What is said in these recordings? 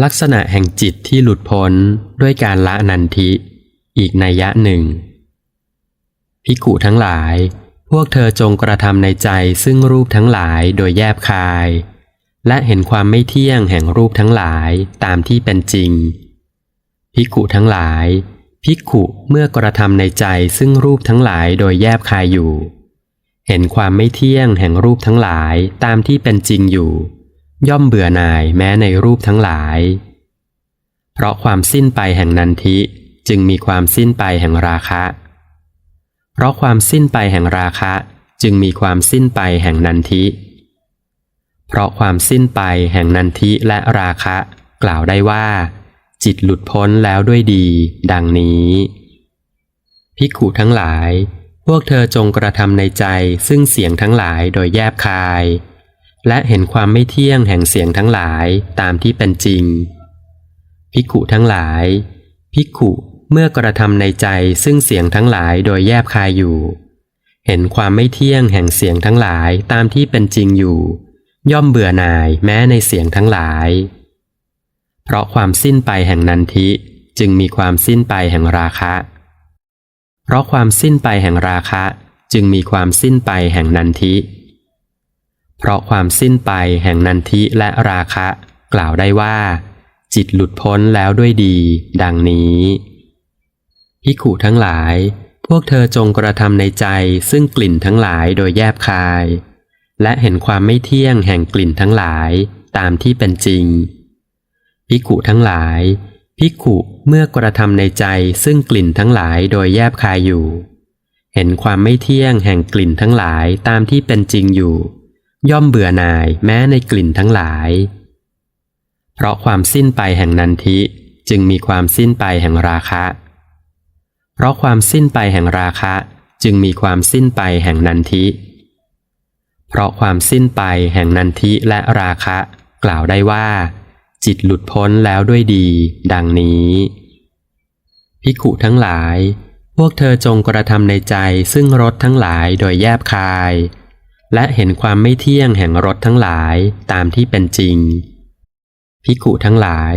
ลักษณะแห่งจิตที่หลุดพ้นด้วยการละนันทิ อีกนัยยะหนึ่งภิกุทั้งหลาย พวกเธอจงกระทำในใจซึ่งรูปทั้งหลายโดยแยบคาย และเห็นความไม่เที่ยงแห่งรูปทั้งหลายตามที่เป็นจริงภิกุทั้งหลายภิกุเมื่อกระทำในใจซึ่งรูปทั้งหลายโดยแยบคายอยู่ เห็นความไม่เที่ยงแห่งรูปทั้งหลายตามที่เป็นจริงอยู่ ย่อมเบื่อหน่ายแม้ในรูปทั้งหลาย เพราะความสิ้นไปแห่งนันทิจึงมีความสิ้นไปแห่งราคะ เพราะความสิ้นไปแห่งราคะจึงมีความสิ้นไปแห่งนันทิ เพราะความสิ้นไปแห่งนันทิและราคะ กล่าวได้ว่า จิตหลุดพ้นแล้วด้วยดี ดังนี้ ภิกขุทั้งหลาย พวกเธอจงกระทำในใจซึ่งเสียงทั้งหลายโดยแยบคาย และเห็นความไม่เที่ยงแห่งเสียงทั้งหลายตามที่เป็นจริง ภิกขุทั้งหลาย ภิกขุเมื่อกระทำในใจซึ่งเสียงทั้งหลายโดยแยบคายอยู่ เห็นความไม่เที่ยงแห่งเสียงทั้งหลายตามที่เป็นจริงอยู่ ย่อมเบื่อหน่ายแม้ในเสียงทั้งหลาย เพราะความสิ้นไปแห่งนันทิจึงมีความสิ้นไปแห่งราคะ เพราะความสิ้นไปแห่งราคะ จึงมีความสิ้นไปแห่งนันทิ เพราะความสิ้นไปแห่งนันทิและราคะ กล่าวได้ว่า จิตหลุดพ้นแล้วด้วยดี ดังนี้ภิกขุทั้งหลาย พวกเธอจงกระทำในใจซึ่งกลิ่นทั้งหลายโดยแยบคาย และเห็นความไม่เที่ยงแห่งกลิ่นทั้งหลายตามที่เป็นจริงภิกขุทั้งหลายภิกขุเมื่อกระทำในใจซึ่งกลิ่นทั้งหลายโดยแยบคายอยู่ เห็นความไม่เที่ยงแห่งกลิ่นทั้งหลายตามที่เป็นจริงอยู่ ย่อมเบื่อหน่ายแม้ในกลิ่นทั้งหลาย เพราะความสิ้นไปแห่งนันทิจึงมีความสิ้นไปแห่งราคะ เพราะความสิ้นไปแห่งราคะจึงมีความสิ้นไปแห่งนันทิ เพราะความสิ้นไปแห่งนันทิและราคะ กล่าวได้ว่า จิตหลุดพ้นแล้วด้วยดี ดังนี้ภิกขุทั้งหลาย พวกเธอจงกระทำในใจซึ่งรสทั้งหลายโดยแยบคาย และเห็นความไม่เที่ยงแห่งรสทั้งหลายตามที่เป็นจริงภิกุทั้งหลาย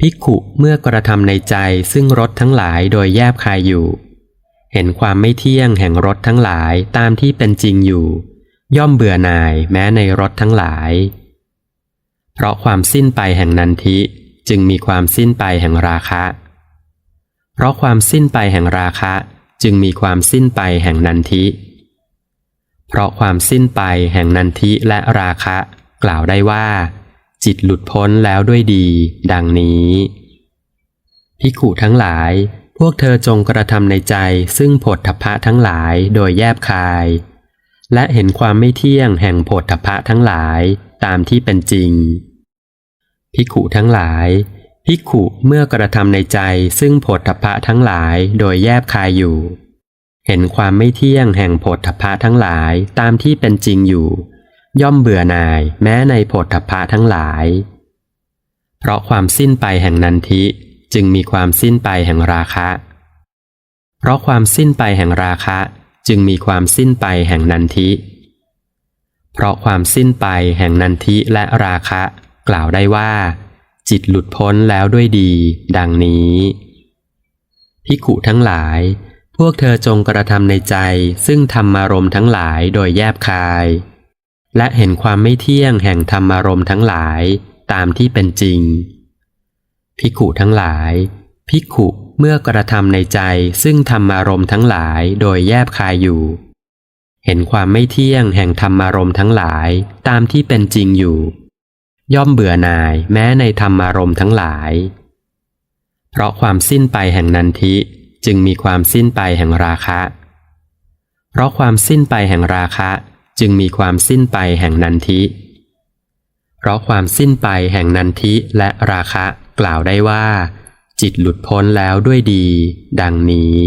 ภิกุเมื่อกระทำในใจซึ่งรสทั้งหลายโดยแยบคายอยู่ เห็นความไม่เที่ยงแห่งรสทั้งหลายตามที่เป็นจริงอยู่ ย่อมเบื่อหน่ายแม้ในรสทั้งหลาย เพราะความสิ้นไปแห่งนันทิจึงมีความสิ้นไปแห่งราคะ เพราะความสิ้นไปแห่งราคะ จึงมีความสิ้นไปแห่งนันทิ เพราะความสิ้นไปแห่งนันทิและราคะ กล่าวได้ว่า จิตหลุดพ้นแล้วด้วยดี ดังนี้ภิกุทั้งหลาย พวกเธอจงกระทำในใจซึ่งผลทพะทั้งหลายโดยแยบคาย และเห็นความไม่เที่ยงแห่งโผฏฐพะทั้งหลายตามที่เป็นจริงภิกุทั้งหลายภิกุเมื่อกระทำในใจซึ่งโผฏฐพะทั้งหลายโดยแยบคายอยู่ เห็นความไม่เที่ยงแห่งโผฏฐพะทั้งหลายตามที่เป็นจริงอยู่ ย่อมเบื่อหน่ายแม้ในโผฏฐพะทั้งหลาย เพราะความสิ้นไปแห่งนันทิจึงมีความสิ้นไปแห่งราคะ เพราะความสิ้นไปแห่งราคะ จึงมีความสิ้นไปแห่งนันทิ เพราะความสิ้นไปแห่งนันทิและราคะ กล่าวได้ว่า จิตหลุดพ้นแล้วด้วยดี ดังนี้ภิกุทั้งหลาย พวกเธอจงกระทำในใจซึ่งธรรมารมณ์ทั้งหลายโดยแยบคาย และเห็นความไม่เที่ยงแห่งธรรมารมณ์ทั้งหลายตามที่เป็นจริง ภิกขุทั้งหลาย ภิกขุเมื่อกระทำในใจซึ่งธรรมารมณ์ทั้งหลายโดยแยบคายอยู่ เห็นความไม่เที่ยงแห่งธรรมารมณ์ทั้งหลายตามที่เป็นจริงอยู่ ย่อมเบื่อหน่ายแม้ในธรรมารมณ์ทั้งหลาย เพราะความสิ้นไปแห่งนันทิ จึงมีความสิ้นไปแห่งราคะ เพราะความสิ้นไปแห่งราคะ จึงมีความสิ้นไปแห่งนันทิ เพราะความสิ้นไปแห่งนันทิและราคะกล่าวได้ว่า จิตหลุดพ้นแล้วด้วยดี ดังนี้